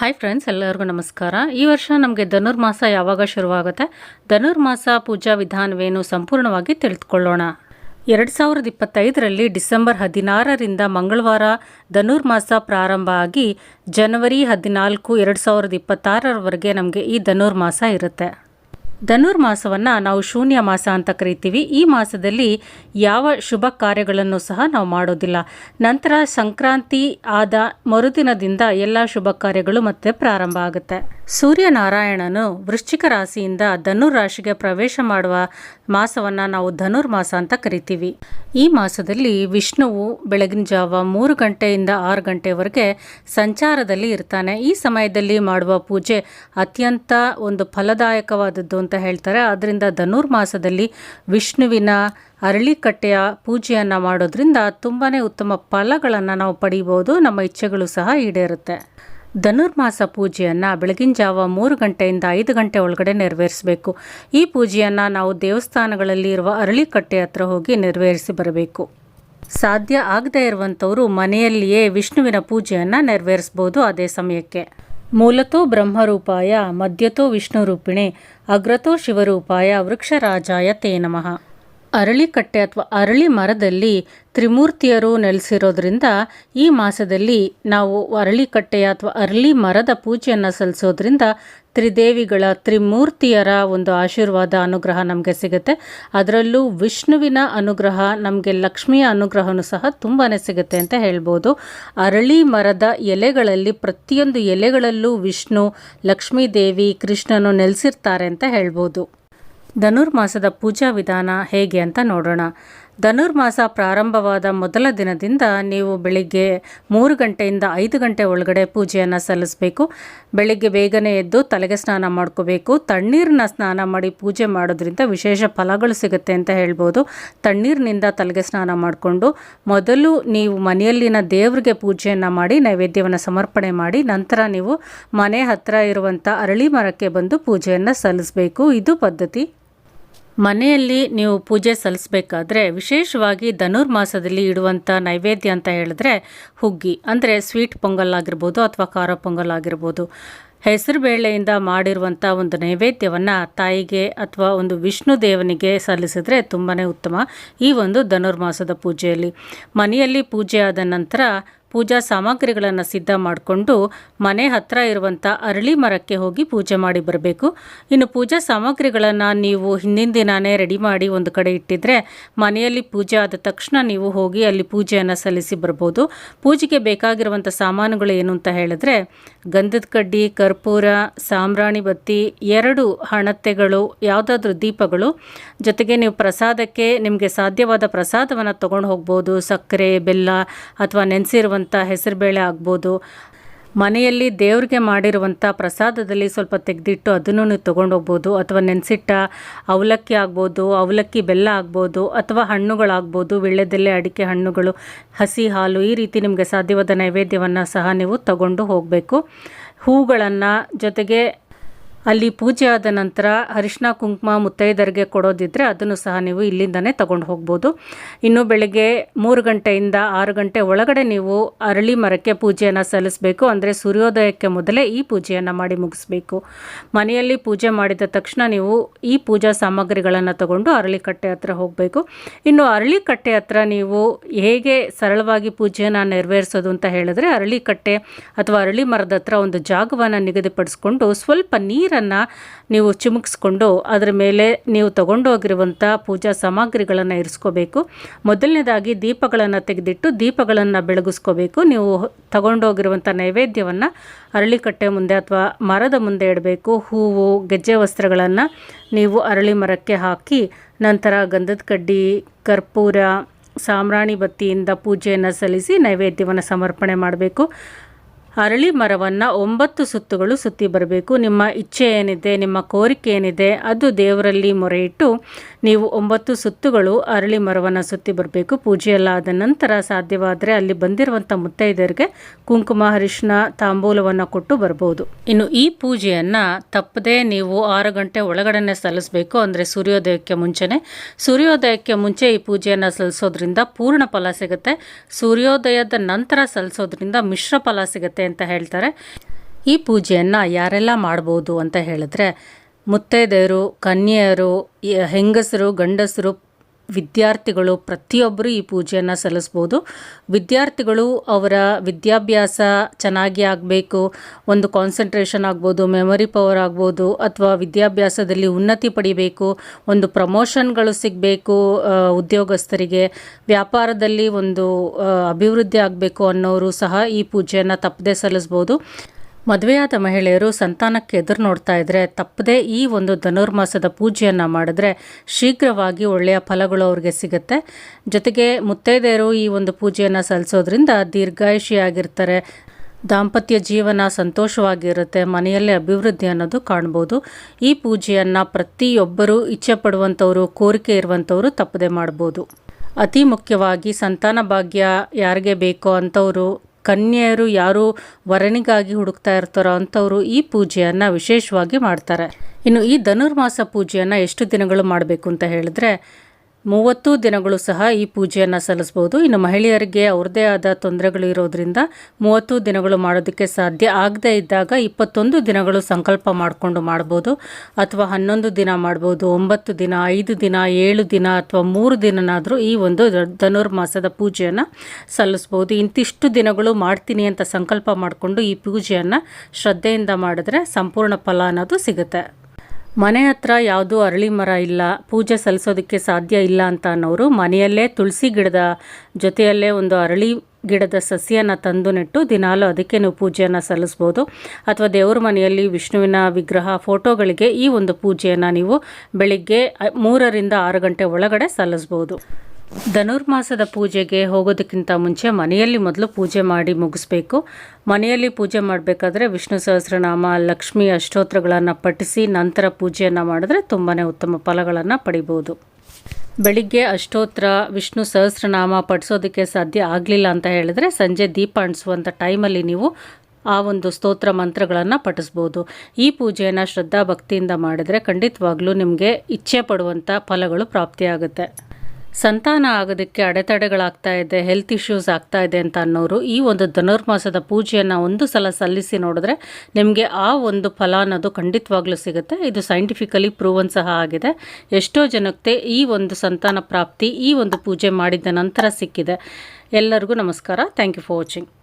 Hi friends ಎಲ್ಲರಿಗೂ ನಮಸ್ಕಾರ. ಈ ವರ್ಷ ನಮಗೆ ಧನುರ್ಮಾಸ ಯಾವಾಗ ಶುರುವಾಗುತ್ತೆ? ಧನುರ್ಮಾಸ ಪೂಜಾ ವಿಧಾನವೇನು ಸಂಪೂರ್ಣವಾಗಿ ತಿಳಿದುಕೊಳ್ಳೋಣ. ಎರಡು ಸಾವಿರದ ಇಪ್ಪತ್ತೈದರಲ್ಲಿ ಡಿಸೆಂಬರ್ ಹದಿನಾರರಿಂದ ಮಂಗಳವಾರ ಧನುರ್ಮಾಸ ಪ್ರಾರಂಭ ಆಗಿ, ಜನವರಿ ಹದಿನಾಲ್ಕು ಎರಡು ಸಾವಿರದ ಇಪ್ಪತ್ತಾರರವರೆಗೆ ನಮಗೆ ಈ ಧನುರ್ಮಾಸ ಇರುತ್ತೆ. ಧನುರ್ಮಾಸವನ್ನು ನಾವು ಶೂನ್ಯ ಮಾಸ ಅಂತ ಕರಿತೀವಿ. ಈ ಮಾಸದಲ್ಲಿ ಯಾವ ಶುಭ ಕಾರ್ಯಗಳನ್ನು ಸಹ ನಾವು ಮಾಡೋದಿಲ್ಲ. ನಂತರ ಸಂಕ್ರಾಂತಿ ಆದ ಮರುದಿನದಿಂದ ಎಲ್ಲ ಶುಭ ಕಾರ್ಯಗಳು ಮತ್ತೆ ಪ್ರಾರಂಭ ಆಗುತ್ತೆ. ಸೂರ್ಯನಾರಾಯಣನು ವೃಶ್ಚಿಕ ರಾಶಿಯಿಂದ ಧನುರ್ ರಾಶಿಗೆ ಪ್ರವೇಶ ಮಾಡುವ ಮಾಸವನ್ನು ನಾವು ಧನುರ್ಮಾಸ ಅಂತ ಕರಿತೀವಿ. ಈ ಮಾಸದಲ್ಲಿ ವಿಷ್ಣುವು ಬೆಳಗಿನ ಜಾವ ಮೂರು ಗಂಟೆಯಿಂದ ಆರು ಗಂಟೆವರೆಗೆ ಸಂಚಾರದಲ್ಲಿ ಇರ್ತಾನೆ. ಈ ಸಮಯದಲ್ಲಿ ಮಾಡುವ ಪೂಜೆ ಅತ್ಯಂತ ಒಂದು ಫಲದಾಯಕವಾದದ್ದು ಅಂತ ಹೇಳ್ತಾರೆ. ಆದ್ದರಿಂದ ಧನುರ್ಮಾಸದಲ್ಲಿ ವಿಷ್ಣುವಿನ ಅರಳಿಕಟ್ಟೆಯ ಪೂಜೆಯನ್ನು ಮಾಡೋದ್ರಿಂದ ತುಂಬಾ ಉತ್ತಮ ಫಲಗಳನ್ನು ನಾವು ಪಡೀಬೋದು. ನಮ್ಮ ಇಚ್ಛೆಗಳು ಸಹ ಈಡೇರುತ್ತೆ. ಧನುರ್ಮಾಸ ಪೂಜೆಯನ್ನು ಬೆಳಗಿನ ಜಾವ ಮೂರು ಗಂಟೆಯಿಂದ ಐದು ಗಂಟೆ ಒಳಗಡೆ ನೆರವೇರಿಸಬೇಕು. ಈ ಪೂಜೆಯನ್ನು ನಾವು ದೇವಸ್ಥಾನಗಳಲ್ಲಿ ಇರುವ ಅರಳಿಕಟ್ಟೆ ಹತ್ರ ಹೋಗಿ ನೆರವೇರಿಸಿ ಬರಬೇಕು. ಸಾಧ್ಯ ಆಗದೇ ಇರುವಂಥವರು ಮನೆಯಲ್ಲಿಯೇ ವಿಷ್ಣುವಿನ ಪೂಜೆಯನ್ನು ನೆರವೇರಿಸ್ಬೋದು ಅದೇ ಸಮಯಕ್ಕೆ. ಮೂಲತೋ ಬ್ರಹ್ಮರೂಪಾಯ ಮಧ್ಯತೋ ವಿಷ್ಣುರೂಪಿಣೆ ಅಗ್ರತೋ ಶಿವರೂಪಾಯ ವೃಕ್ಷರಾಜಾಯ ತೇ ನಮಃ. ಅರಳಿಕಟ್ಟೆ ಅಥವಾ ಅರಳಿ ಮರದಲ್ಲಿ ತ್ರಿಮೂರ್ತಿಯರು ನೆಲೆಸಿರೋದ್ರಿಂದ ಈ ಮಾಸದಲ್ಲಿ ನಾವು ಅರಳಿಕಟ್ಟೆಯ ಅಥವಾ ಅರಳಿ ಮರದ ಪೂಜೆಯನ್ನು ಸಲ್ಲಿಸೋದ್ರಿಂದ ತ್ರಿದೇವಿಗಳ ತ್ರಿಮೂರ್ತಿಯರ ಒಂದು ಆಶೀರ್ವಾದ ಅನುಗ್ರಹ ನಮಗೆ ಸಿಗುತ್ತೆ. ಅದರಲ್ಲೂ ವಿಷ್ಣುವಿನ ಅನುಗ್ರಹ, ನಮಗೆ ಲಕ್ಷ್ಮಿಯ ಅನುಗ್ರಹವೂ ಸಹ ತುಂಬಾ ಸಿಗುತ್ತೆ ಅಂತ ಹೇಳ್ಬೋದು. ಅರಳಿ ಮರದ ಎಲೆಗಳಲ್ಲಿ ಪ್ರತಿಯೊಂದು ಎಲೆಗಳಲ್ಲೂ ವಿಷ್ಣು ಲಕ್ಷ್ಮೀ ದೇವಿ ಕೃಷ್ಣನು ನೆಲೆಸಿರ್ತಾರೆ ಅಂತ ಹೇಳ್ಬೋದು. ಧನುರ್ಮಾಸದ ಪೂಜಾ ವಿಧಾನ ಹೇಗೆ ಅಂತ ನೋಡೋಣ. ಧನುರ್ಮಾಸ ಪ್ರಾರಂಭವಾದ ಮೊದಲ ದಿನದಿಂದ ನೀವು ಬೆಳಿಗ್ಗೆ ಮೂರು ಗಂಟೆಯಿಂದ ಐದು ಗಂಟೆ ಒಳಗಡೆ ಪೂಜೆಯನ್ನು ಸಲ್ಲಿಸಬೇಕು. ಬೆಳಿಗ್ಗೆ ಬೇಗನೆ ಎದ್ದು ತಲೆಗೆ ಸ್ನಾನ ಮಾಡ್ಕೋಬೇಕು. ತಣ್ಣೀರನ್ನ ಸ್ನಾನ ಮಾಡಿ ಪೂಜೆ ಮಾಡೋದ್ರಿಂದ ವಿಶೇಷ ಫಲಗಳು ಸಿಗುತ್ತೆ ಅಂತ ಹೇಳ್ಬೋದು. ತಣ್ಣೀರಿನಿಂದ ತಲೆಗೆ ಸ್ನಾನ ಮಾಡಿಕೊಂಡು ಮೊದಲು ನೀವು ಮನೆಯಲ್ಲಿನ ದೇವರಿಗೆ ಪೂಜೆಯನ್ನು ಮಾಡಿ, ನೈವೇದ್ಯವನ್ನು ಸಮರ್ಪಣೆ ಮಾಡಿ, ನಂತರ ನೀವು ಮನೆ ಹತ್ತಿರ ಇರುವಂಥ ಅರಳಿ ಮರಕ್ಕೆ ಬಂದು ಪೂಜೆಯನ್ನು ಸಲ್ಲಿಸಬೇಕು. ಇದು ಪದ್ಧತಿ. ಮನೆಯಲ್ಲಿ ನೀವು ಪೂಜೆ ಸಲ್ಲಿಸಬೇಕಾದ್ರೆ ವಿಶೇಷವಾಗಿ ಧನುರ್ಮಾಸದಲ್ಲಿ ಇಡುವಂಥ ನೈವೇದ್ಯ ಅಂತ ಹೇಳಿದ್ರೆ ಹುಗ್ಗಿ, ಅಂದರೆ ಸ್ವೀಟ್ ಪೊಂಗಲ್ ಆಗಿರ್ಬೋದು ಅಥವಾ ಖಾರ ಪೊಂಗಲ್ ಆಗಿರ್ಬೋದು. ಹೆಸರು ಬೇಳೆಯಿಂದ ಮಾಡಿರುವಂಥ ಒಂದು ನೈವೇದ್ಯವನ್ನು ತಾಯಿಗೆ ಅಥವಾ ಒಂದು ವಿಷ್ಣು ದೇವನಿಗೆ ಸಲ್ಲಿಸಿದ್ರೆ ತುಂಬಾ ಉತ್ತಮ ಈ ಒಂದು ಧನುರ್ಮಾಸದ ಪೂಜೆಯಲ್ಲಿ. ಮನೆಯಲ್ಲಿ ಪೂಜೆ ಆದ ನಂತರ ಪೂಜಾ ಸಾಮಗ್ರಿಗಳನ್ನು ಸಿದ್ಧ ಮಾಡಿಕೊಂಡು ಮನೆ ಹತ್ತಿರ ಇರುವಂಥ ಅರಳಿ ಮರಕ್ಕೆ ಹೋಗಿ ಪೂಜೆ ಮಾಡಿ ಬರಬೇಕು. ಇನ್ನು ಪೂಜಾ ಸಾಮಗ್ರಿಗಳನ್ನು ನೀವು ಹಿಂದಿನ ದಿನಾನೇ ರೆಡಿ ಮಾಡಿ ಒಂದು ಕಡೆ ಇಟ್ಟಿದ್ರೆ ಮನೆಯಲ್ಲಿ ಪೂಜೆ ಆದ ತಕ್ಷಣ ನೀವು ಹೋಗಿ ಅಲ್ಲಿ ಪೂಜೆಯನ್ನು ಸಲ್ಲಿಸಿ ಬರ್ಬೋದು. ಪೂಜೆಗೆ ಬೇಕಾಗಿರುವಂಥ ಸಾಮಾನುಗಳು ಏನು ಅಂತ ಹೇಳಿದ್ರೆ ಗಂಧದ ಕಡ್ಡಿ, ಕರ್ಪೂರ ಸಾಮ್ರಾಣಿ ಬತ್ತಿ, ಎರಡು ಹಣತೆಗಳು, ಯಾವುದಾದ್ರೂ ದೀಪಗಳು. ಜೊತೆಗೆ ನೀವು ಪ್ರಸಾದಕ್ಕೆ ನಿಮಗೆ ಸಾಧ್ಯವಾದ ಪ್ರಸಾದವನ್ನು ತಗೊಂಡು ಹೋಗ್ಬೋದು. ಸಕ್ಕರೆ, ಬೆಲ್ಲ ಅಥವಾ ನೆನೆಸಿರುವಂಥ ಹೆಸರುಬೇಳೆ ಆಗ್ಬೋದು. ಮನೆಯಲ್ಲಿ ದೇವ್ರಿಗೆ ಮಾಡಿರುವಂಥ ಪ್ರಸಾದದಲ್ಲಿ ಸ್ವಲ್ಪ ತೆಗೆದಿಟ್ಟು ಅದನ್ನು ನೀವು ತೊಗೊಂಡೋಗ್ಬೋದು ಅಥವಾ ನೆನೆಸಿಟ್ಟ ಅವಲಕ್ಕಿ ಆಗ್ಬೋದು, ಅವಲಕ್ಕಿ ಬೆಲ್ಲ ಆಗ್ಬೋದು, ಅಥವಾ ಹಣ್ಣುಗಳಾಗ್ಬೋದು, ವೀಳ್ಯದೆಲೆ, ಅಡಿಕೆ ಹಣ್ಣುಗಳು, ಹಸಿ ಹಾಲು ಈ ರೀತಿ ನಿಮಗೆ ಸಾಧ್ಯವಾದ ನೈವೇದ್ಯವನ್ನು ಸಹ ನೀವು ತಗೊಂಡು ಹೋಗಬೇಕು. ಹೂಗಳನ್ನು ಜೊತೆಗೆ ಅಲ್ಲಿ ಪೂಜೆ ಆದ ನಂತರ ಅರಿಶಿನ, ಕುಂಕುಮ ಮುತ್ತೈದರಿಗೆ ಕೊಡೋದಿದ್ದರೆ ಅದನ್ನು ಸಹ ನೀವು ಇಲ್ಲಿಂದನೇ ತಗೊಂಡು ಹೋಗ್ಬೋದು. ಇನ್ನು ಬೆಳಗ್ಗೆ ಮೂರು ಗಂಟೆಯಿಂದ ಆರು ಗಂಟೆ ಒಳಗಡೆ ನೀವು ಅರಳಿ ಮರಕ್ಕೆ ಪೂಜೆಯನ್ನು ಸಲ್ಲಿಸಬೇಕು. ಅಂದರೆ ಸೂರ್ಯೋದಯಕ್ಕೆ ಮೊದಲೇ ಈ ಪೂಜೆಯನ್ನು ಮಾಡಿ ಮುಗಿಸ್ಬೇಕು. ಮನೆಯಲ್ಲಿ ಪೂಜೆ ಮಾಡಿದ ತಕ್ಷಣ ನೀವು ಈ ಪೂಜಾ ಸಾಮಗ್ರಿಗಳನ್ನು ತಗೊಂಡು ಅರಳಿಕಟ್ಟೆ ಹತ್ರ ಹೋಗಬೇಕು. ಇನ್ನು ಅರಳಿಕಟ್ಟೆ ಹತ್ರ ನೀವು ಹೇಗೆ ಸರಳವಾಗಿ ಪೂಜೆಯನ್ನು ನೆರವೇರಿಸೋದು ಅಂತ ಹೇಳಿದ್ರೆ ಅರಳಿಕಟ್ಟೆ ಅಥವಾ ಅರಳಿ ಮರದ ಹತ್ರ ಒಂದು ಜಾಗವನ್ನು ನಿಗದಿಪಡಿಸ್ಕೊಂಡು ಸ್ವಲ್ಪ ನೀರು ನೀರನ್ನು ನೀವು ಚಿಮುಕಿಸ್ಕೊಂಡು ಅದರ ಮೇಲೆ ನೀವು ತಗೊಂಡೋಗಿರುವಂಥ ಪೂಜಾ ಸಾಮಗ್ರಿಗಳನ್ನು ಇರಿಸ್ಕೋಬೇಕು. ಮೊದಲನೇದಾಗಿ ದೀಪಗಳನ್ನು ತೆಗೆದಿಟ್ಟು ದೀಪಗಳನ್ನು ಬೆಳಗಿಸ್ಕೋಬೇಕು. ನೀವು ತಗೊಂಡೋಗಿರುವಂಥ ನೈವೇದ್ಯವನ್ನು ಅರಳಿಕಟ್ಟೆ ಮುಂದೆ ಅಥವಾ ಮರದ ಮುಂದೆ ಇಡಬೇಕು. ಹೂವು, ಗೆಜ್ಜೆ ವಸ್ತ್ರಗಳನ್ನು ನೀವು ಅರಳಿ ಮರಕ್ಕೆ ಹಾಕಿ ನಂತರ ಗಂಧದ ಕಡ್ಡಿ, ಕರ್ಪೂರ ಸಾಮ್ರಾಣಿ ಬತ್ತಿಯಿಂದ ಪೂಜೆಯನ್ನು ಸಲ್ಲಿಸಿ ನೈವೇದ್ಯವನ್ನು ಸಮರ್ಪಣೆ ಮಾಡಬೇಕು. ಅರಳಿ ಮರವನ್ನು ಒಂಬತ್ತು ಸುತ್ತುಗಳು ಸುತ್ತಿ ಬರಬೇಕು. ನಿಮ್ಮ ಇಚ್ಛೆ ಏನಿದೆ, ನಿಮ್ಮ ಕೋರಿಕೆ ಏನಿದೆ, ಅದು ದೇವರಲ್ಲಿ ಮೊರೆ ನೀವು ಒಂಬತ್ತು ಸುತ್ತುಗಳು ಅರಳಿ ಮರವನ್ನು ಸುತ್ತಿ ಬರಬೇಕು. ಪೂಜೆಯೆಲ್ಲ ಆದ ನಂತರ ಸಾಧ್ಯವಾದರೆ ಅಲ್ಲಿ ಬಂದಿರುವಂಥ ಮುತ್ತೈದೆಯರಿಗೆ ಕುಂಕುಮ ಅರಿಶಿನ ತಾಂಬೂಲವನ್ನು ಕೊಟ್ಟು ಬರ್ಬೋದು. ಇನ್ನು ಈ ಪೂಜೆಯನ್ನು ತಪ್ಪದೇ ನೀವು ಆರು ಗಂಟೆ ಒಳಗಡೆನೆ ಸಲ್ಲಿಸಬೇಕು, ಅಂದರೆ ಸೂರ್ಯೋದಯಕ್ಕೆ ಮುಂಚೆನೆ. ಸೂರ್ಯೋದಯಕ್ಕೆ ಮುಂಚೆ ಈ ಪೂಜೆಯನ್ನು ಸಲ್ಲಿಸೋದ್ರಿಂದ ಪೂರ್ಣ ಫಲ ಸಿಗುತ್ತೆ. ಸೂರ್ಯೋದಯದ ನಂತರ ಸಲ್ಲಿಸೋದ್ರಿಂದ ಮಿಶ್ರ ಫಲ ಸಿಗುತ್ತೆ ಅಂತ ಹೇಳ್ತಾರೆ. ಈ ಪೂಜೆಯನ್ನು ಯಾರೆಲ್ಲ ಮಾಡ್ಬೋದು ಅಂತ ಹೇಳಿದ್ರೆ ಮುತ್ತೈದೆಯರು, ಕನ್ಯೆಯರು ಹೆಂಗಸರು, ಗಂಡಸರು, ವಿದ್ಯಾರ್ಥಿಗಳು, ಪ್ರತಿಯೊಬ್ಬರು ಈ ಪೂಜೆಯನ್ನು ಸಲ್ಲಿಸ್ಬೋದು ವಿದ್ಯಾರ್ಥಿಗಳು ಅವರ ವಿದ್ಯಾಭ್ಯಾಸ ಚೆನ್ನಾಗಿ ಆಗಬೇಕು, ಒಂದು ಕಾನ್ಸಂಟ್ರೇಷನ್ ಆಗ್ಬೋದು ಮೆಮೊರಿ ಪವರ್ ಆಗ್ಬೋದು, ಅಥವಾ ವಿದ್ಯಾಭ್ಯಾಸದಲ್ಲಿ ಉನ್ನತಿ ಪಡಿಬೇಕು, ಒಂದು ಪ್ರಮೋಷನ್ಗಳು ಸಿಗಬೇಕು ಉದ್ಯೋಗಸ್ಥರಿಗೆ, ವ್ಯಾಪಾರದಲ್ಲಿ ಒಂದು ಅಭಿವೃದ್ಧಿ ಆಗಬೇಕು ಅನ್ನೋರು ಸಹ ಈ ಪೂಜೆಯನ್ನು ತಪ್ಪದೆ ಸಲ್ಲಿಸ್ಬೋದು ಮದುವೆಯಾದ ಮಹಿಳೆಯರು ಸಂತಾನಕ್ಕೆ ಎದುರು ನೋಡ್ತಾ ಇದ್ರೆ ತಪ್ಪದೇ ಈ ಒಂದು ಧನುರ್ಮಾಸದ ಪೂಜೆಯನ್ನು ಮಾಡಿದ್ರೆ ಶೀಘ್ರವಾಗಿ ಒಳ್ಳೆಯ ಫಲಗಳು ಅವ್ರಿಗೆ ಸಿಗುತ್ತೆ. ಜೊತೆಗೆ ಮುತ್ತೈದೆಯರು ಈ ಒಂದು ಪೂಜೆಯನ್ನು ಸಲ್ಲಿಸೋದ್ರಿಂದ ದೀರ್ಘಾಯುಷಿಯಾಗಿರ್ತಾರೆ. ದಾಂಪತ್ಯ ಜೀವನ ಸಂತೋಷವಾಗಿರುತ್ತೆ, ಮನೆಯಲ್ಲೇ ಅಭಿವೃದ್ಧಿ ಅನ್ನೋದು ಕಾಣ್ಬೋದು. ಈ ಪೂಜೆಯನ್ನು ಪ್ರತಿಯೊಬ್ಬರು ಇಚ್ಛೆ ಪಡುವಂಥವರು, ಕೋರಿಕೆ ಇರುವಂಥವರು ತಪ್ಪದೆ ಮಾಡ್ಬೋದು. ಅತಿ ಮುಖ್ಯವಾಗಿ ಸಂತಾನ ಭಾಗ್ಯ ಯಾರಿಗೆ ಬೇಕೋ ಅಂಥವರು ಕನ್ಯೆಯರು ಯಾರು ವರನಿಗಾಗಿ ಹುಡುಕ್ತಾ ಇರ್ತಾರೋ ಅಂಥವರು ಈ ಪೂಜೆಯನ್ನು ವಿಶೇಷವಾಗಿ ಮಾಡ್ತಾರೆ. ಇನ್ನು ಈ ಧನುರ್ಮಾಸ ಪೂಜೆಯನ್ನು ಎಷ್ಟು ದಿನಗಳು ಮಾಡಬೇಕು ಅಂತ ಹೇಳಿದ್ರೆ ಮೂವತ್ತು ದಿನಗಳು ಸಹ ಈ ಪೂಜೆಯನ್ನು ಸಲ್ಲಿಸ್ಬೋದು ಇನ್ನು ಮಹಿಳೆಯರಿಗೆ ಅವ್ರದ್ದೇ ಆದ ತೊಂದರೆಗಳು ಇರೋದ್ರಿಂದ ಮೂವತ್ತು ದಿನಗಳು ಮಾಡೋದಕ್ಕೆ ಸಾಧ್ಯ ಆಗದೇ ಇದ್ದಾಗ ಇಪ್ಪತ್ತೊಂದು ದಿನಗಳು ಸಂಕಲ್ಪ ಮಾಡಿಕೊಂಡು ಮಾಡ್ಬೋದು. ಅಥವಾ ಹನ್ನೊಂದು ದಿನ ಮಾಡ್ಬೋದು, ಒಂಬತ್ತು ದಿನ, ಐದು ದಿನ, ಏಳು ದಿನ ಅಥವಾ ಮೂರು ದಿನನಾದರೂ ಈ ಒಂದು ಧನುರ್ಮಾಸದ ಪೂಜೆಯನ್ನು ಸಲ್ಲಿಸ್ಬೋದು ಇಂತಿಷ್ಟು ದಿನಗಳು ಮಾಡ್ತೀನಿ ಅಂತ ಸಂಕಲ್ಪ ಮಾಡಿಕೊಂಡು ಈ ಪೂಜೆಯನ್ನು ಶ್ರದ್ಧೆಯಿಂದ ಮಾಡಿದ್ರೆ ಸಂಪೂರ್ಣ ಫಲ ಅನ್ನೋದು ಸಿಗುತ್ತೆ. ಮನೆ ಹತ್ರ ಯಾವುದೂ ಅರಳಿ ಮರ ಇಲ್ಲ, ಪೂಜೆ ಸಲ್ಲಿಸೋದಕ್ಕೆ ಸಾಧ್ಯ ಇಲ್ಲ ಅಂತ ಅನ್ನೋರು ಮನೆಯಲ್ಲೇ ತುಳಸಿ ಗಿಡದ ಜೊತೆಯಲ್ಲೇ ಒಂದು ಅರಳಿ ಗಿಡದ ಸಸಿಯನ್ನು ತಂದು ನೆಟ್ಟು ದಿನಾಲು ಅದಕ್ಕೆ ನೀವು ಪೂಜೆಯನ್ನು ಸಲ್ಲಿಸ್ಬೋದು. ಅಥವಾ ದೇವ್ರ ಮನೆಯಲ್ಲಿ ವಿಷ್ಣುವಿನ ವಿಗ್ರಹ ಫೋಟೋಗಳಿಗೆ ಈ ಒಂದು ಪೂಜೆಯನ್ನು ನೀವು ಬೆಳಿಗ್ಗೆ ಮೂರರಿಂದ ಆರು ಗಂಟೆ ಒಳಗಡೆ ಸಲ್ಲಿಸ್ಬೋದು. ಧನುರ್ಮಾಸದ ಪೂಜೆಗೆ ಹೋಗೋದಕ್ಕಿಂತ ಮುಂಚೆ ಮನೆಯಲ್ಲಿ ಮೊದಲು ಪೂಜೆ ಮಾಡಿ ಮುಗಿಸ್ಬೇಕು. ಮನೆಯಲ್ಲಿ ಪೂಜೆ ಮಾಡಬೇಕಾದ್ರೆ ವಿಷ್ಣು ಸಹಸ್ರನಾಮ, ಲಕ್ಷ್ಮಿ ಅಷ್ಟೋತ್ರಗಳನ್ನು ಪಠಿಸಿ ನಂತರ ಪೂಜೆಯನ್ನು ಮಾಡಿದ್ರೆ ತುಂಬಾ ಉತ್ತಮ ಫಲಗಳನ್ನು ಪಡಿಬೋದು. ಬೆಳಿಗ್ಗೆ ಅಷ್ಟೋತ್ರ ವಿಷ್ಣು ಸಹಸ್ರನಾಮ ಪಠಿಸೋದಕ್ಕೆ ಸಾಧ್ಯ ಆಗಲಿಲ್ಲ ಅಂತ ಹೇಳಿದ್ರೆ ಸಂಜೆ ದೀಪ ಅಣಿಸುವಂಥ ಟೈಮಲ್ಲಿ ನೀವು ಆ ಒಂದು ಸ್ತೋತ್ರ ಮಂತ್ರಗಳನ್ನು ಪಠಿಸ್ಬೋದು. ಈ ಪೂಜೆಯನ್ನು ಶ್ರದ್ಧಾ ಭಕ್ತಿಯಿಂದ ಮಾಡಿದರೆ ಖಂಡಿತವಾಗ್ಲೂ ನಿಮಗೆ ಇಚ್ಛೆ ಪಡುವಂಥ ಫಲಗಳು ಪ್ರಾಪ್ತಿಯಾಗುತ್ತೆ. ಸಂತಾನ ಆಗೋದಕ್ಕೆ ಅಡೆತಡೆಗಳಾಗ್ತಾ ಇದೆ ಹೆಲ್ತ್ ಇಶ್ಯೂಸ್ ಆಗ್ತಾ ಇದೆ ಅಂತ ಅನ್ನೋರು ಈ ಒಂದು ಧನುರ್ಮಾಸದ ಪೂಜೆಯನ್ನು ಒಂದು ಸಲ ಸಲ್ಲಿಸಿ ನೋಡಿದ್ರೆ ನಿಮಗೆ ಆ ಒಂದು ಫಲ ಅನ್ನೋದು ಖಂಡಿತವಾಗ್ಲೂ ಸಿಗುತ್ತೆ. ಇದು ಸೈಂಟಿಫಿಕಲಿ ಪ್ರೂವನ್ ಸಹ ಆಗಿದೆ. ಎಷ್ಟೋ ಜನಕ್ಕೆ ಈ ಒಂದು ಸಂತಾನ ಪ್ರಾಪ್ತಿ, ಈ ಒಂದು ಪೂಜೆ ಮಾಡಿದ ನಂತರ ಸಿಕ್ಕಿದೆ. ಎಲ್ಲರಿಗೂ ನಮಸ್ಕಾರ. Thank you for watching